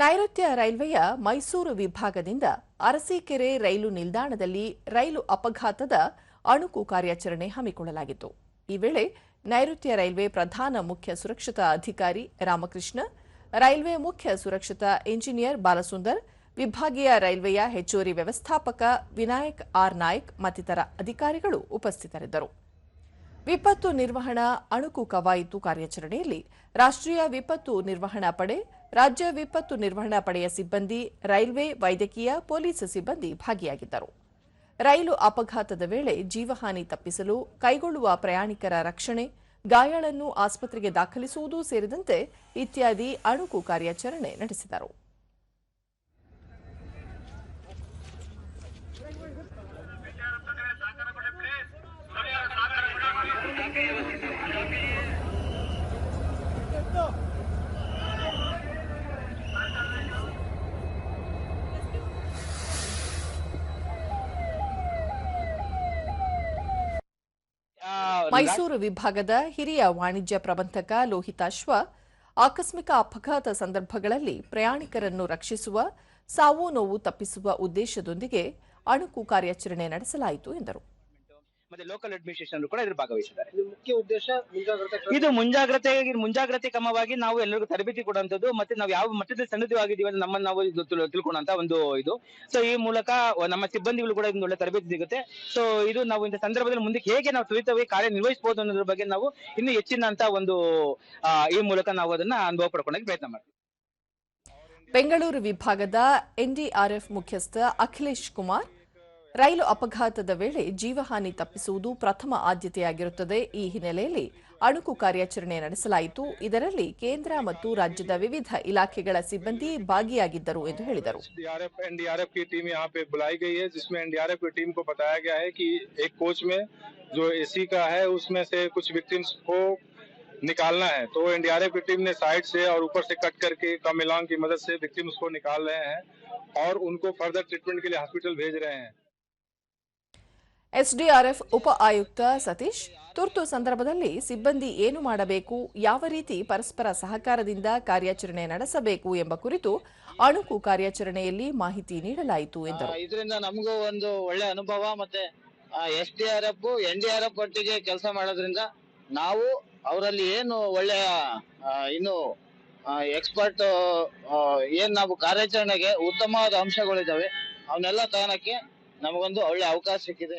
ನೈಋತ್ಯ ರೈಲ್ವೆಯ ಮೈಸೂರು ವಿಭಾಗದಿಂದ ಅರಸೀಕೆರೆ ರೈಲು ನಿಲ್ದಾಣದಲ್ಲಿ ರೈಲು ಅಪಘಾತದ ಅಣುಕು ಕಾರ್ಯಾಚರಣೆ ಹಮ್ಮಿಕೊಳ್ಳಲಾಗಿತ್ತು. ಈ ವೇಳೆ ನೈಋತ್ಯ ರೈಲ್ವೆ ಪ್ರಧಾನ ಮುಖ್ಯ ಸುರಕ್ಷತಾ ಅಧಿಕಾರಿ ರಾಮಕೃಷ್ಣ, ರೈಲ್ವೆ ಮುಖ್ಯ ಸುರಕ್ಷತಾ ಇಂಜಿನಿಯರ್ ಬಾಲಸುಂದರ್, ವಿಭಾಗೀಯ ರೈಲ್ವೆಯ ಹೆಚ್ಚುವರಿ ವ್ಯವಸ್ಥಾಪಕ ವಿನಾಯಕ್ ಆರ್ ನಾಯಕ್ ಮತ್ತಿತರ ಅಧಿಕಾರಿಗಳು ಉಪಸ್ಥಿತರಿದ್ದರು. ವಿಪತ್ತು ನಿರ್ವಹಣಾ ಅಣುಕು ಕವಾಯಿತು ಕಾರ್ಯಾಚರಣೆಯಲ್ಲಿ ರಾಷ್ಟ್ರೀಯ ವಿಪತ್ತು ನಿರ್ವಹಣಾ ಪಡೆ ರಾಜ್ಯ ವಿಪತ್ತು ನಿರ್ವಹಣಾ ಪಡೆಯ ಸಿಬ್ಬಂದಿ, ರೈಲ್ವೆ, ವೈದ್ಯಕೀಯ, ಪೊಲೀಸ್ ಸಿಬ್ಬಂದಿ ಭಾಗಿಯಾಗಿದ್ದರು. ರೈಲು ಅಪಘಾತದ ವೇಳೆ ಜೀವಹಾನಿ ತಪ್ಪಿಸಲು ಕೈಗೊಳ್ಳುವ ಪ್ರಯಾಣಿಕರ ರಕ್ಷಣೆ, ಗಾಯಾಳನ್ನು ಆಸ್ಪತ್ರೆಗೆ ದಾಖಲಿಸುವುದು ಸೇರಿದಂತೆ ಇತ್ಯಾದಿ ಅಣುಕು ಕಾರ್ಯಾಚರಣೆ ನಡೆಸಿದರು. ಮೈಸೂರು ವಿಭಾಗದ ಹಿರಿಯ ವಾಣಿಜ್ಯ ಪ್ರಬಂಧಕ ಲೋಹಿತಾಶ್ವ ಆಕಸ್ಮಿಕ ಅಪಘಾತ ಸಂದರ್ಭಗಳಲ್ಲಿ ಪ್ರಯಾಣಿಕರನ್ನು ರಕ್ಷಿಸುವ, ಸಾವು ನೋವು ತಪ್ಪಿಸುವ ಉದ್ದೇಶದೊಂದಿಗೆ ಅಣುಕು ಕಾರ್ಯಾಚರಣೆ ನಡೆಸಲಾಯಿತು ಎಂದರು. ಮತ್ತೆ ಲೋಕಲ್ ಅಡ್ಮಿನಿಸ್ಟ್ರೇಷನ್ ಕೂಡ ಇದ್ರ ಭಾಗವಹಿಸಿದ್ದಾರೆ. ಇದು ಮುಖ್ಯ ಉದ್ದೇಶ ಮುಂಜಾಗ್ರತೆ ಇದು ಮುಂಜಾಗ್ರತೆ ಮುಂಜಾಗ್ರತೆ ಕ್ರಮವಾಗಿ ನಾವು ಎಲ್ಲರಿಗೂ ತರಬೇತಿ ಕೊಡುವಂತದ್ದು ಮತ್ತೆ ನಾವು ಯಾವ ಮಟ್ಟದಲ್ಲಿ ಸನ್ನದ್ಧವಾಗಿದ್ದೀವಿ ಅಂತ ನಮ್ಮನ್ನು ನಾವು ಇದು ತಿಳ್- ತಿಳ್ಕೊಳ್ಳುವಂತ ಒಂದು ಇದು. ಸೊ ಈ ಮೂಲಕ ನಮ್ಮ ಸಿಬ್ಬಂದಿಗಳು ಕೂಡ ಇದೊಂದು ಒಳ್ಳೆ ತರಬೇತಿ ಸಿಗುತ್ತೆ. ಸೊ ಇದು ನಾವು ಇಂಥ ಸಂದರ್ಭದಲ್ಲಿ ಮುಂದಕ್ಕೆ ಹೇಗೆ ನಾವು ತ್ವರಿತವಾಗಿ ಕಾರ್ಯನಿರ್ವಹಿಸಬಹುದು ಅನ್ನೋದ್ರ ಬಗ್ಗೆ ನಾವು ಇನ್ನು ಹೆಚ್ಚಿನ ಅಂತ ಒಂದು ಈ ಮೂಲಕ ನಾವು ಅದನ್ನ ಅನುಭವ ಪಡ್ಕೊಳ್ಳೋಕೆ ಪ್ರಯತ್ನ ಮಾಡ್ತೀವಿ. ಬೆಂಗಳೂರು ವಿಭಾಗದ ಎನ್ಡಿಆರ್ಎಫ್ ಮುಖ್ಯಸ್ಥ ಅಖಿಲೇಶ್ ಕುಮಾರ್ ರೈಲು ಅಪಘಾತದ ವೇಳೆ ಜೀವಹಾನಿ ತಪ್ಪಿಸುವುದು ಪ್ರಥಮ ಆದ್ಯತೆಯಾಗಿರುತ್ತದೆ ಈ ಹಿನ್ನೆಲೆಯಲ್ಲಿ ಅಣುಕು ಕಾರ್ಯಾಚರಣೆ ನಡೆಸಲಾಯಿತು ಇದರಲ್ಲಿ ಕೇಂದ್ರ ಮತ್ತು ರಾಜ್ಯದ ವಿವಿಧ ಇಲಾಖೆಗಳ ಸಿಬ್ಬಂದಿ ಭಾಗಿಯಾಗಿದ್ದರು ಎಂದು ಹೇಳಿದರು डीआरएफ एनडीआरएफ की टीम यहाँ पे बुलाई गई है जिसमें एनडीआरएफ की टीम को बताया गया है कि एक कोच में जो एसी का है उसमें से कुछ विक्टिम्स को निकालना है तो एनडीआरएफ की टीम ने साइड से और ऊपर से कट करके कमिलोंग की मदद से विक्टिम्स को निकाल रहे हैं और उनको फर्दर ट्रीटमेंट के लिए हॉस्पिटल भेज रहे हैं ಎಸ್ಡಿಆರ್ಎಫ್ ಉಪ ಆಯುಕ್ತ ಸತೀಶ್, ತುರ್ತು ಸಂದರ್ಭದಲ್ಲಿ ಸಿಬ್ಬಂದಿ ಏನು ಮಾಡಬೇಕು, ಯಾವ ರೀತಿ ಪರಸ್ಪರ ಸಹಕಾರದಿಂದ ಕಾರ್ಯಾಚರಣೆ ನಡೆಸಬೇಕು ಎಂಬ ಕುರಿತು ಅಣುಕು ಕಾರ್ಯಾಚರಣೆಯಲ್ಲಿ ಮಾಹಿತಿ ನೀಡಲಾಯಿತು ಎಂದರು. ಇದರಿಂದ ನಮಗೂ ಒಂದು ಒಳ್ಳೆ ಅನುಭವ ಮತ್ತೆ S D R F N D R F ಒಟ್ಟಿಗೆ ಕೆಲಸ ಮಾಡೋದ್ರಿಂದ ನಾವು ಅವರಲ್ಲಿ ಏನು ಒಳ್ಳೆಯ ಇನ್ನು ಎಕ್ಸ್ಪರ್ಟ್ ಏನ್ ನಾವು ಕಾರ್ಯಾಚರಣೆಗೆ ಉತ್ತಮವಾದ ಅಂಶಗಳಿದಾವೆ ಅವನ್ನೆಲ್ಲ ತಗೋಣಕ್ಕೆ ನಮಗೊಂದು ಒಳ್ಳೆ ಅವಕಾಶ ಸಿಕ್ಕಿದೆ.